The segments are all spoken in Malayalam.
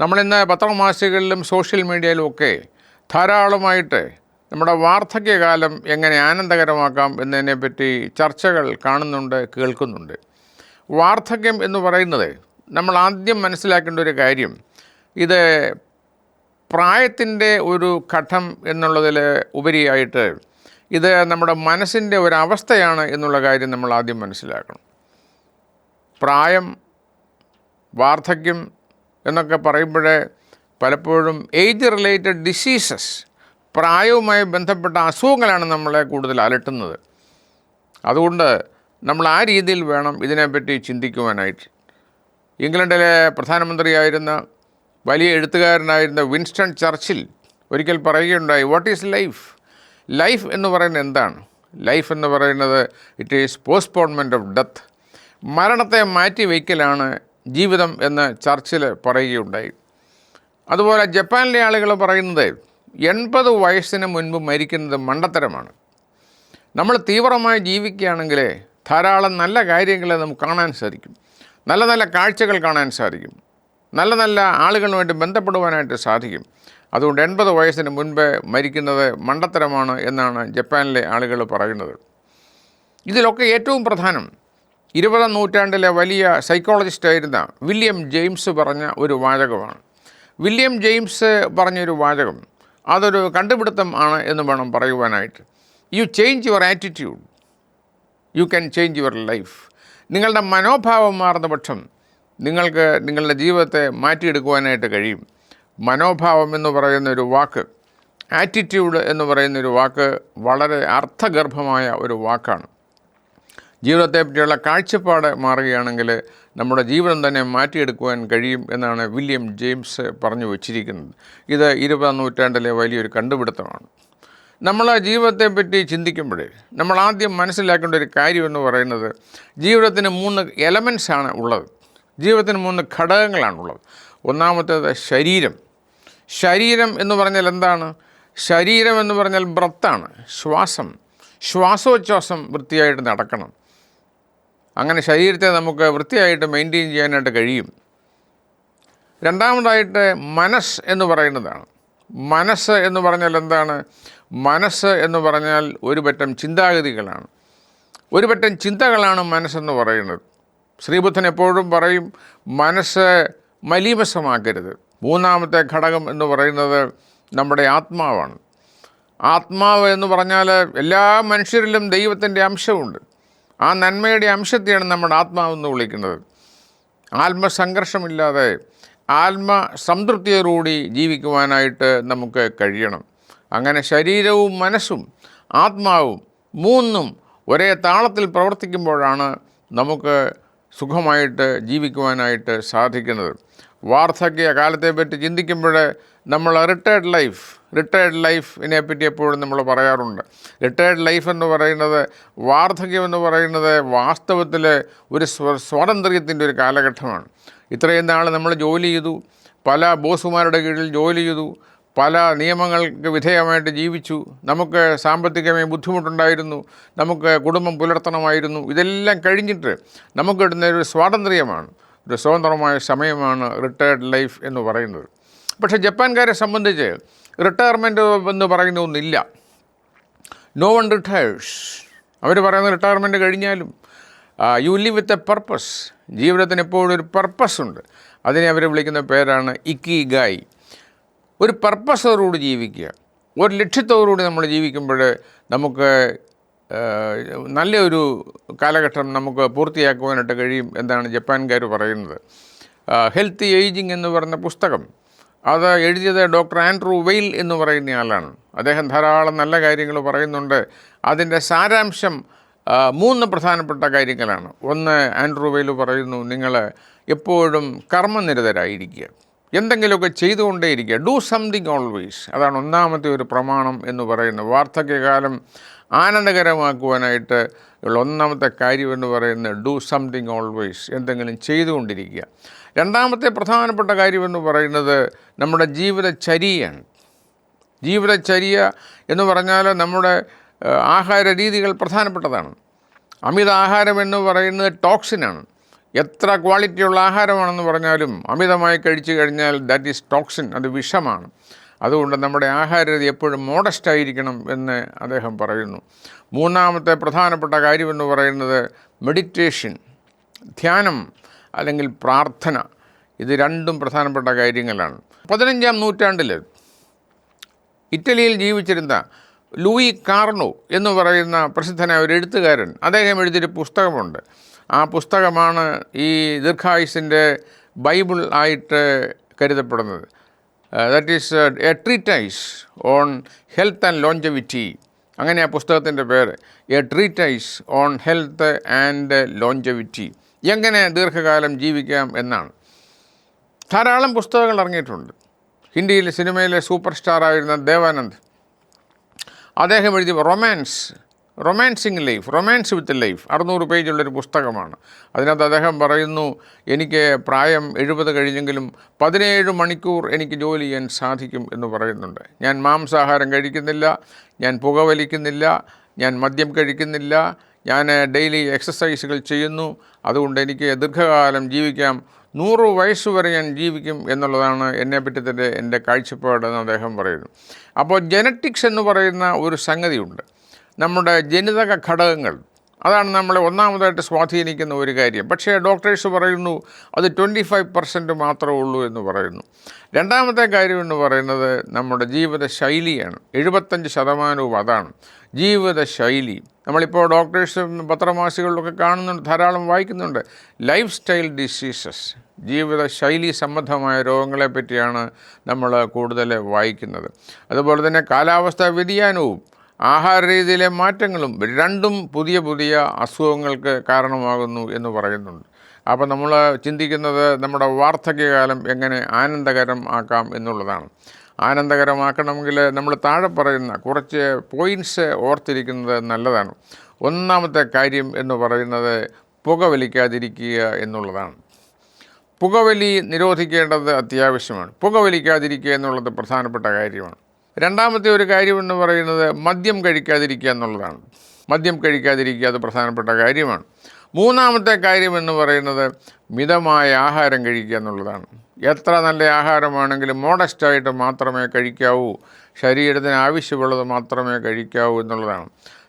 നമ്മളിന്ന് പത്രമാസികകളിലും സോഷ്യൽ മീഡിയയിലും ഒക്കെ ധാരാളമായിട്ട് നമ്മുടെ വാർദ്ധക്യകാലം എങ്ങനെ ആനന്ദകരമാക്കാം എന്നതിനെപ്പറ്റി ചർച്ചകൾ കാണുന്നുണ്ട് കേൾക്കുന്നുണ്ട്. വാർദ്ധക്യം എന്ന് പറയുന്നത് നമ്മൾ ആദ്യം മനസ്സിലാക്കേണ്ട ഒരു കാര്യം ഇത് പ്രായത്തിന്റെ ഒരു ഘട്ടം എന്നുള്ളതിൽ ഉപരിയായിട്ട് ഇത് നമ്മുടെ മനസ്സിന്റെ ഒരവസ്ഥയാണ് എന്നുള്ള കാര്യം നമ്മൾ ആദ്യം മനസ്സിലാക്കണം. പ്രായം വാർദ്ധക്യം എന്നൊക്കെ പറയുമ്പോഴേ പലപ്പോഴും ഏജ് റിലേറ്റഡ് ഡിസീസസ് പ്രായവുമായി ബന്ധപ്പെട്ട അസുഖങ്ങളാണ് നമ്മളെ കൂടുതൽ അലട്ടുന്നത്. അതുകൊണ്ട് നമ്മൾ ആ രീതിയിൽ വേണം ഇതിനെപ്പറ്റി ചിന്തിക്കുവാനായിട്ട്. ഇംഗ്ലണ്ടിലെ പ്രധാനമന്ത്രിയായിരുന്ന വലിയ എഴുത്തുകാരനായിരുന്ന വിൻസ്റ്റൺ ചർച്ചിൽ ഒരിക്കൽ പറയുകയുണ്ടായി വാട്ട് ഈസ് ലൈഫ് ലൈഫ് എന്ന് പറയുന്നത് എന്താണ്? ലൈഫ് എന്ന് പറയുന്നത് it is postponement of death മരണത്തെ മാറ്റി വയ്ക്കലാണ് ജീവിതം എന്ന് ചർച്ചിൽ പറയുകയുണ്ടായി. അതുപോലെ ജപ്പാനിലെ ആളുകൾ പറയുന്നത് എൺപത് വയസ്സിന് മുൻപ് മരിക്കുന്നത് മണ്ടത്തരമാണ്. നമ്മൾ തീവ്രമായി ജീവിക്കുകയാണെങ്കിൽ ധാരാളം നല്ല കാര്യങ്ങളെ നമുക്ക് കാണാൻ സാധിക്കും. നല്ല നല്ല കാഴ്ചകൾ കാണാൻ സാധിക്കും. നല്ല നല്ല ആളുകളുമായിട്ട് ബന്ധപ്പെടുവാനായിട്ട് സാധിക്കും. അതുകൊണ്ട് എൺപത് വയസ്സിന് മുൻപ് മരിക്കുന്നത് മണ്ടത്തരമാണ് എന്നാണ് ജപ്പാനിലെ ആളുകൾ പറയുന്നത്. ഇതിലൊക്കെ ഏറ്റവും പ്രധാനം ഇരുപതാം നൂറ്റാണ്ടിലെ വലിയ സൈക്കോളജിസ്റ്റായിരുന്ന വില്യം ജെയിംസ് പറഞ്ഞ ഒരു വാചകമാണ്. വില്യം ജെയിംസ് പറഞ്ഞൊരു വാചകം അതൊരു കണ്ടുപിടുത്തം ആണ് എന്ന് വേണം പറയുവാനായിട്ട്. You change your attitude you can change your life നിങ്ങളുടെ മനോഭാവം മാറുന്ന പക്ഷം നിങ്ങൾക്ക് നിങ്ങളുടെ ജീവിതത്തെ മാറ്റിയെടുക്കുവാനായിട്ട് കഴിയും. മനോഭാവം എന്ന് പറയുന്നൊരു വാക്ക് ആറ്റിറ്റ്യൂഡ് എന്ന് പറയുന്നൊരു വാക്ക് വളരെ അർത്ഥഗർഭമായ ഒരു വാക്കാണ്. ജീവിതത്തെ പറ്റിയുള്ള കാഴ്ചപ്പാട് മാറുകയാണെങ്കിൽ നമ്മുടെ ജീവിതം തന്നെ മാറ്റിയെടുക്കുവാൻ കഴിയും എന്നാണ് വില്യം ജെയിംസ് പറഞ്ഞു വച്ചിരിക്കുന്നത്. ഇത് ഇരുപതാം നൂറ്റാണ്ടിലെ വലിയൊരു കണ്ടുപിടുത്തമാണ്. നമ്മൾ ജീവിതത്തെ പറ്റി ചിന്തിക്കുമ്പോൾ നമ്മൾ ആദ്യം മനസ്സിലാക്കേണ്ട ഒരു കാര്യം എന്ന് പറയുന്നത് ജീവിതത്തിന് മൂന്ന് എലമെൻസ് ആണ് ഉള്ളത്. ജീവിതത്തിന് മൂന്ന് ഘടകങ്ങളാണുള്ളത്. ഒന്നാമത്തേത് ശരീരം. ശരീരം എന്ന് പറഞ്ഞാൽ എന്താണ്? ശരീരം എന്ന് പറഞ്ഞാൽ ബ്രത്താണ് ശ്വാസം. ശ്വാസോച്ഛ്വാസം വൃത്തിയായിട്ട് നടക്കണം. അങ്ങനെ ശരീരത്തെ നമുക്ക് വൃത്തിയായിട്ട് മെയിന്റെയിൻ ചെയ്യാനായിട്ട് കഴിയും. രണ്ടാമതായിട്ട് മനസ്സ് എന്ന് പറയുന്നതാണ്. മനസ്സ് എന്ന് പറഞ്ഞാൽ എന്താണ്? മനസ്സ് എന്ന് പറഞ്ഞാൽ ഒരു പറ്റം ചിന്താഗതികളാണ്. ഒരു പറ്റം ചിന്തകളാണ് മനസ്സെന്ന് പറയുന്നത്. ശ്രീബുദ്ധൻ എപ്പോഴും പറയും മനസ്സ് മലീമസമാക്കരുത്. മൂന്നാമത്തെ ഘടകം എന്ന് പറയുന്നത് നമ്മുടെ ആത്മാവാണ്. ആത്മാവ് എന്ന് പറഞ്ഞാൽ എല്ലാ മനുഷ്യരിലും ദൈവത്തിന്റെ അംശമുണ്ട്. ആ നന്മയുടെ അംശത്തെയാണ് നമ്മുടെ ആത്മാവെന്ന് വിളിക്കുന്നത്. ആത്മസംഘർഷമില്ലാതെ ആത്മസംതൃപ്തിയോടുകൂടി ജീവിക്കുവാനായിട്ട് നമുക്ക് കഴിയണം. അങ്ങനെ ശരീരവും മനസ്സും ആത്മാവും മൂന്നും ഒരേ താളത്തിൽ പ്രവർത്തിക്കുമ്പോഴാണ് നമുക്ക് സുഖമായിട്ട് ജീവിക്കുവാനായിട്ട് സാധിക്കുന്നത്. വാർദ്ധക്യ കാലത്തെപ്പറ്റി ചിന്തിക്കുമ്പോൾ നമ്മൾ റിട്ടയർഡ് ലൈഫ് റിട്ടയർഡ് ലൈഫിനെ പറ്റി എപ്പോഴും നമ്മൾ പറയാറുണ്ട്. റിട്ടയർഡ് ലൈഫ് എന്ന് പറയുന്നത് വാർദ്ധക്യം എന്ന് പറയുന്നത് വാസ്തവത്തിൽ ഒരു സ്വ സ്വാതന്ത്ര്യത്തിന്റെ ഒരു കാലഘട്ടമാണ്. ഇത്രയും നാൾ നമ്മൾ ജോലി ചെയ്തു പല ബോസുമാരുടെ കീഴിൽ ജോലി ചെയ്തു പല നിയമങ്ങൾക്ക് വിധേയമായിട്ട് ജീവിച്ചു. നമുക്ക് സാമ്പത്തികമായി ബുദ്ധിമുട്ടുണ്ടായിരുന്നു നമുക്ക് കുടുംബം പുലർത്തണമായിരുന്നു. ഇതെല്ലാം കഴിഞ്ഞിട്ട് നമുക്ക് കിട്ടുന്ന ഒരു സ്വാതന്ത്ര്യമാണ്. ഒരു സ്വതന്ത്രമായ സമയമാണ് റിട്ടയർഡ് ലൈഫ് എന്ന് പറയുന്നത്. പക്ഷേ ജപ്പാൻകാരെ സംബന്ധിച്ച് റിട്ടയർമെന്റ് എന്ന് പറയുന്ന ഒന്നില്ല നോ വൺ റിട്ടയേഴ്സ് അവർ പറയുന്ന റിട്ടയർമെന്റ് കഴിഞ്ഞാലും you live with a purpose ജീവിതത്തിന് എപ്പോഴും ഒരു പർപ്പസ് ഉണ്ട്. അതിനെ അവർ വിളിക്കുന്ന പേരാണ് ഇക്കി ഗായ് ഒരു പർപ്പസോടുകൂടി ജീവിക്കുക. ഒരു ലക്ഷ്യത്തോടുകൂടി നമ്മൾ ജീവിക്കുമ്പോൾ നമുക്ക് നല്ലൊരു കാലഘട്ടം നമുക്ക് പൂർത്തിയാക്കുവാനായിട്ട് കഴിയും എന്നാണ് ജപ്പാൻകാർ പറയുന്നത്. ഹെൽത്തി ഏജിങ് എന്ന് പറഞ്ഞ പുസ്തകം. അത് എഴുതിയത് ഡോക്ടർ ആൻഡ്രൂ വെയിൽ എന്ന് പറയുന്ന ആളാണ്. അദ്ദേഹം ധാരാളം നല്ല കാര്യങ്ങൾ പറയുന്നുണ്ട്. അതിന്റെ സാരാംശം മൂന്ന് പ്രധാനപ്പെട്ട കാര്യങ്ങളാണ്. ഒന്ന് ആൻഡ്രൂ വെയിൽ പറയുന്നു നിങ്ങൾ എപ്പോഴും കർമ്മനിരതരായിരിക്കുക. എന്തെങ്കിലുമൊക്കെ ചെയ്തുകൊണ്ടേയിരിക്കുക. ഡു സംതിങ് ഓൾവേസ് അതാണ് ഒന്നാമത്തെ ഒരു പ്രമാണം എന്ന് പറയുന്നത് വാർദ്ധക്യകാലം. ആനന്ദകരമാക്കുവാനായിട്ട് ഉള്ള ഒന്നാമത്തെ കാര്യം എന്ന് പറയുന്നത് ഡു സംതിങ് ഓൾവേസ് എന്തെങ്കിലും ചെയ്തുകൊണ്ടിരിക്കുക. രണ്ടാമത്തെ പ്രധാനപ്പെട്ട കാര്യമെന്ന് പറയുന്നത് നമ്മുടെ ജീവിതചര്യയാണ്. ജീവിതചര്യ എന്ന് പറഞ്ഞാൽ നമ്മുടെ ആഹാര രീതികൾ പ്രധാനപ്പെട്ടതാണ്. അമിത ആഹാരം എന്ന് പറയുന്നത് ടോക്സിനാണ്. എത്ര ക്വാളിറ്റിയുള്ള ആഹാരമാണെന്ന് പറഞ്ഞാലും അമിതമായി കഴിച്ചു കഴിഞ്ഞാൽ ദാറ്റ് ഈസ് ടോക്സിൻ അത് വിഷമാണ്. അതുകൊണ്ട് നമ്മുടെ ആഹാരരീതി എപ്പോഴും മോഡസ്റ്റ് ആയിരിക്കണം എന്ന് അദ്ദേഹം പറയുന്നു. മൂന്നാമത്തെ പ്രധാനപ്പെട്ട കാര്യമെന്ന് പറയുന്നത് മെഡിറ്റേഷൻ ധ്യാനം അല്ലെങ്കിൽ പ്രാർത്ഥന. ഇത് രണ്ടും പ്രധാനപ്പെട്ട കാര്യങ്ങളാണ്. പതിനഞ്ചാം നൂറ്റാണ്ടിൽ ഇറ്റലിയിൽ ജീവിച്ചിരുന്ന ലൂയി കാർണോ എന്ന് പറയുന്ന പ്രസിദ്ധനായ ഒരു എഴുത്തുകാരൻ അദ്ദേഹം എഴുതിയൊരു പുസ്തകമുണ്ട്. ആ പുസ്തകമാണ് ഈ ദീർഘായുസിന്റെ ബൈബിൾ ആയിട്ട് കരുതപ്പെടുന്നത്. That is a treatise on health and longevity അങ്ങനെ ആ പുസ്തകത്തിന്റെ പേര് a treatise on health and longevity എങ്ങനെ ദീർഘകാലം ജീവിക്കാം എന്നാണ്. ധാരാളം പുസ്തകങ്ങൾ ഇറങ്ങിയിട്ടുണ്ട്. ഹിന്ദിയിലെ സിനിമയിലെ സൂപ്പർ സ്റ്റാറായിരുന്ന ദേവാനന്ദ് അദ്ദേഹം എഴുതിയ romance romancing life romance with life. അറുന്നൂറ് പേജുള്ളൊരു പുസ്തകമാണ്. അതിനകത്ത് അദ്ദേഹം പറയുന്നു എനിക്ക് പ്രായം എഴുപത് കഴിഞ്ഞെങ്കിലും പതിനേഴ് മണിക്കൂർ എനിക്ക് ജോലി ചെയ്യാൻ സാധിക്കും എന്ന് പറയുന്നുണ്ട്. ഞാൻ മാംസാഹാരം കഴിക്കുന്നില്ല ഞാൻ പുകവലിക്കുന്നില്ല ഞാൻ മദ്യം കഴിക്കുന്നില്ല ഞാൻ ഡെയിലി എക്സസൈസുകൾ ചെയ്യുന്നു. അതുകൊണ്ട് എനിക്ക് ദീർഘകാലം ജീവിക്കാം. നൂറ് വയസ്സ് വരെ ഞാൻ ജീവിക്കും എന്നുള്ളതാണ് എന്നെ തന്നെ എന്റെ കാഴ്ചപ്പാടെന്ന് അദ്ദേഹം പറയുന്നു. അപ്പോൾ ജനറ്റിക്സ് എന്ന് പറയുന്ന ഒരു സംഗതിയുണ്ട്. നമ്മുടെ ജനിതക ഘടകങ്ങൾ. അതാണ് നമ്മളെ ഒന്നാമതായിട്ട് സ്വാധീനിക്കുന്ന ഒരു കാര്യം. പക്ഷേ ഡോക്ടേഴ്സ് പറയുന്നു അത് ട്വന്റി ഫൈവ് പെർസെന്റ് മാത്രമേ ഉള്ളൂ എന്ന് പറയുന്നു. രണ്ടാമത്തെ കാര്യം എന്ന് പറയുന്നത് നമ്മുടെ ജീവിത ശൈലിയാണ് എഴുപത്തഞ്ച് ശതമാനവും അതാണ് ജീവിത ശൈലി നമ്മളിപ്പോൾ ഡോക്ടേഴ്സും പത്രമാസികളിലൊക്കെ കാണുന്നുണ്ട് ധാരാളം വായിക്കുന്നുണ്ട്. ലൈഫ് സ്റ്റൈൽ ഡിസീസസ് ജീവിത ശൈലി സംബന്ധമായ രോഗങ്ങളെ പറ്റിയാണ് നമ്മൾ കൂടുതൽ വായിക്കുന്നത്. അതുപോലെ തന്നെ കാലാവസ്ഥാ വ്യതിയാനവും ആഹാര രീതിയിലെ മാറ്റങ്ങളും രണ്ടും പുതിയ പുതിയ അസുഖങ്ങൾക്ക് കാരണമാകുന്നു എന്ന് പറയുന്നുണ്ട്. അപ്പോൾ നമ്മൾ ചിന്തിക്കുന്നത് നമ്മുടെ വാർദ്ധക്യകാലം എങ്ങനെ ആനന്ദകരം ആക്കാം എന്നുള്ളതാണ്. ആനന്ദകരമാക്കണമെങ്കിൽ നമ്മൾ താഴെ പറയുന്ന കുറച്ച് പോയിന്റ്സ് ഓർത്തിരിക്കുന്നത് നല്ലതാണ്. ഒന്നാമത്തെ കാര്യം എന്ന് പറയുന്നത് പുകവലിക്കാതിരിക്കുക എന്നുള്ളതാണ്. പുകവലി നിരോധിക്കേണ്ടത് അത്യാവശ്യമാണ്. പുകവലിക്കാതിരിക്കുക എന്നുള്ളത് പ്രധാനപ്പെട്ട കാര്യമാണ്. രണ്ടാമത്തെ ഒരു കാര്യമെന്ന് പറയുന്നത് മദ്യം കഴിക്കാതിരിക്കുക എന്നുള്ളതാണ്. മദ്യം കഴിക്കാതിരിക്കുക അത് പ്രധാനപ്പെട്ട കാര്യമാണ്. മൂന്നാമത്തെ കാര്യം എന്ന് പറയുന്നത് മിതമായ ആഹാരം കഴിക്കുക എന്നുള്ളതാണ്. എത്ര നല്ല ആഹാരമാണെങ്കിലും മോഡസ്റ്റായിട്ട് മാത്രമേ കഴിക്കാവൂ. ശരീരത്തിന് ആവശ്യമുള്ളത് മാത്രമേ കഴിക്കാവൂ എന്നുള്ളതാണ്.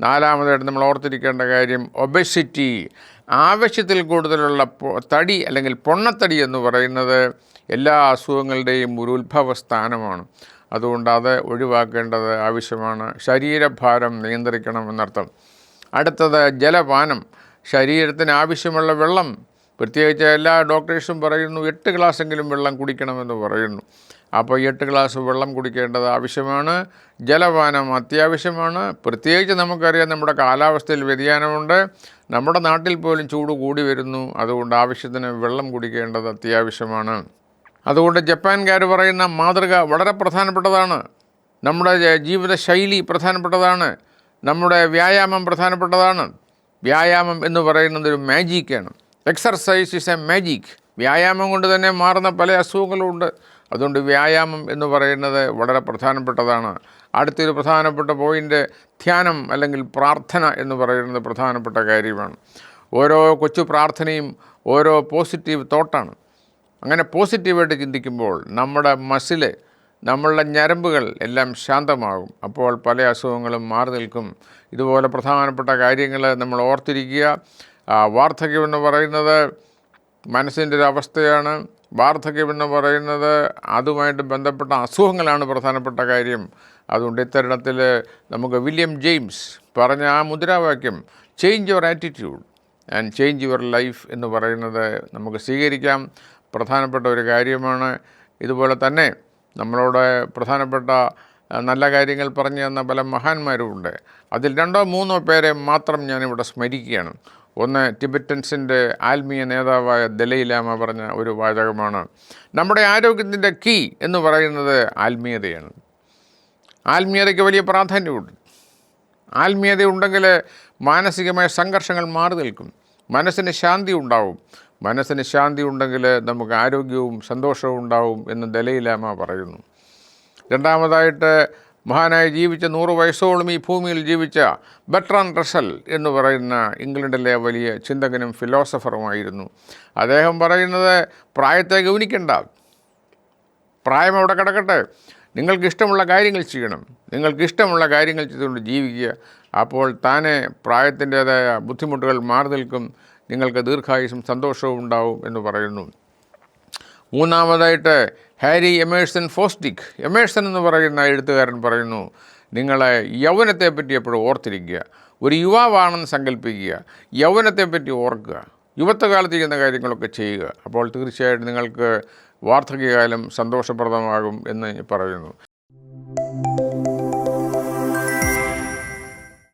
നാലാമതായിട്ട് നമ്മൾ ഓർത്തിരിക്കേണ്ട കാര്യം ഒബസിറ്റി. ആവശ്യത്തിൽ കൂടുതലുള്ള തടി അല്ലെങ്കിൽ പൊണ്ണത്തടി എന്ന് പറയുന്നത് എല്ലാ അസുഖങ്ങളുടെയും ഒരു ഉത്ഭവ സ്ഥാനമാണ് അതുകൊണ്ട് അത് ഒഴിവാക്കേണ്ടത് ആവശ്യമാണ്. ശരീരഭാരം നിയന്ത്രിക്കണം എന്നർത്ഥം അടുത്തത് ജലപാനം. ശരീരത്തിന് ആവശ്യമുള്ള വെള്ളം. പ്രത്യേകിച്ച് എല്ലാ ഡോക്ടേഴ്സും പറയുന്നു എട്ട് ഗ്ലാസ്സെങ്കിലും വെള്ളം കുടിക്കണമെന്ന് പറയുന്നു. അപ്പോൾ എട്ട് ഗ്ലാസ് വെള്ളം കുടിക്കേണ്ടത് ആവശ്യമാണ്. ജലപാനം അത്യാവശ്യമാണ്. പ്രത്യേകിച്ച് നമുക്കറിയാം നമ്മുടെ കാലാവസ്ഥയിൽ വ്യതിയാനമുണ്ട്. നമ്മുടെ നാട്ടിൽ പോലും ചൂട് കൂടി വരുന്നു. അതുകൊണ്ട് ആവശ്യത്തിന് വെള്ളം കുടിക്കേണ്ടത് അത്യാവശ്യമാണ്. അതുകൊണ്ട് ജപ്പാൻകാർ പറയുന്ന മാതൃക വളരെ പ്രധാനപ്പെട്ടതാണ്. നമ്മുടെ ജീവിതശൈലി പ്രധാനപ്പെട്ടതാണ്. നമ്മുടെ വ്യായാമം പ്രധാനപ്പെട്ടതാണ്. വ്യായാമം എന്ന് പറയുന്നത് ഒരു മാജിക്കാണ്. Exercise is a magic. വ്യായാമം കൊണ്ട് തന്നെ മാറുന്ന പല അസുഖങ്ങളുമുണ്ട് അതുകൊണ്ട് വ്യായാമം എന്ന് പറയുന്നത് വളരെ പ്രധാനപ്പെട്ടതാണ്. അടുത്തൊരു പ്രധാനപ്പെട്ട പോയിന്റ് ധ്യാനം അല്ലെങ്കിൽ പ്രാർത്ഥന എന്ന് പറയുന്നത് പ്രധാനപ്പെട്ട കാര്യമാണ്. ഓരോ കൊച്ചു പ്രാർത്ഥനയും ഓരോ പോസിറ്റീവ് തോട്ടാണ്. അങ്ങനെ പോസിറ്റീവായിട്ട് ചിന്തിക്കുമ്പോൾ നമ്മുടെ മസിൽ നമ്മളുടെ ഞരമ്പുകൾ എല്ലാം ശാന്തമാകും. അപ്പോൾ പല അസുഖങ്ങളും മാറി നിൽക്കും. ഇതുപോലെ പ്രധാനപ്പെട്ട കാര്യങ്ങൾ നമ്മൾ ഓർത്തിരിക്കുക. വാർദ്ധക്യമെന്ന് പറയുന്നത് മനസ്സിന്റെ ഒരു അവസ്ഥയാണ്. വാർദ്ധക്യം എന്ന് പറയുന്നത് അതുമായിട്ട് ബന്ധപ്പെട്ട അസുഖങ്ങളാണ് പ്രധാനപ്പെട്ട കാര്യം. അതുകൊണ്ട് ഇത്തരണത്തിൽ നമുക്ക് വില്യം ജെയിംസ് പറഞ്ഞ ആ മുദ്രാവാക്യം change your attitude and change your life എന്ന് പറയുന്നത് നമുക്ക് സ്വീകരിക്കാം. പ്രധാനപ്പെട്ട ഒരു കാര്യമാണ്. ഇതുപോലെ തന്നെ നമ്മളോട് പ്രധാനപ്പെട്ട നല്ല കാര്യങ്ങൾ പറഞ്ഞു തന്ന പല മഹാന്മാരുമുണ്ട്. അതിൽ രണ്ടോ മൂന്നോ പേരെ മാത്രം ഞാനിവിടെ സ്മരിക്കുകയാണ്. ഒന്ന് ടിബറ്റൻസിന്റെ ആത്മീയ നേതാവായ ദലൈലാമ പറഞ്ഞ ഒരു വാചകമാണ്. നമ്മുടെ ആരോഗ്യത്തിന്റെ കീ എന്ന് പറയുന്നത് ആത്മീയതയാണ്. ആത്മീയതയ്ക്ക് വലിയ പ്രാധാന്യമുണ്ട്. ആത്മീയത ഉണ്ടെങ്കിൽ മാനസികമായ സംഘർഷങ്ങൾ മാറി നിൽക്കും. മനസ്സിന് ശാന്തി ഉണ്ടാവും. മനസ്സിന് ശാന്തി ഉണ്ടെങ്കിൽ നമുക്ക് ആരോഗ്യവും സന്തോഷവും ഉണ്ടാവും എന്ന് ദലൈലാമ പറയുന്നു. രണ്ടാമതായിട്ട് മഹാനായി ജീവിച്ച നൂറ് വയസ്സോളം ഈ ഭൂമിയിൽ ജീവിച്ച ബെട്രാൻ റസൽ എന്ന് പറയുന്ന ഇംഗ്ലണ്ടിലെ വലിയ ചിന്തകനും ഫിലോസഫറുമായിരുന്നു. അദ്ദേഹം പറയുന്നത് പ്രായത്തെ ഗൗനിക്കണ്ട. പ്രായം അവിടെ കിടക്കട്ടെ. നിങ്ങൾക്ക് ഇഷ്ടമുള്ള കാര്യങ്ങൾ ചെയ്യണം. നിങ്ങൾക്ക് ഇഷ്ടമുള്ള കാര്യങ്ങൾ ചെയ്തുകൊണ്ട് ജീവിക്കുക. അപ്പോൾ താനെ പ്രായത്തിന്റേതായ ബുദ്ധിമുട്ടുകൾ മാറി നിൽക്കും. നിങ്ങൾക്ക് ദീർഘായുസും സന്തോഷവും ഉണ്ടാവും എന്ന് പറയുന്നു. മൂന്നാമതായിട്ട് ഹാരി എമേഴ്സൺ ഫോസ്റ്റിക്. എമേഴ്സൺ എന്ന് പറയുന്ന എഴുത്തുകാരൻ പറയുന്നു നിങ്ങളെ യൗവനത്തെപ്പറ്റി എപ്പോഴും ഓർത്തിരിക്കുക. ഒരു യുവാവാണെന്ന് സങ്കല്പിക്കുക യൗവനത്തെപ്പറ്റി ഓർക്കുക. യുവത്വകാലത്ത് ചെയ്യുന്ന കാര്യങ്ങളൊക്കെ ചെയ്യുക. അപ്പോൾ തീർച്ചയായിട്ടും നിങ്ങൾക്ക് വാർദ്ധക്യകാലം സന്തോഷപ്രദമാകും എന്ന് പറയുന്നു.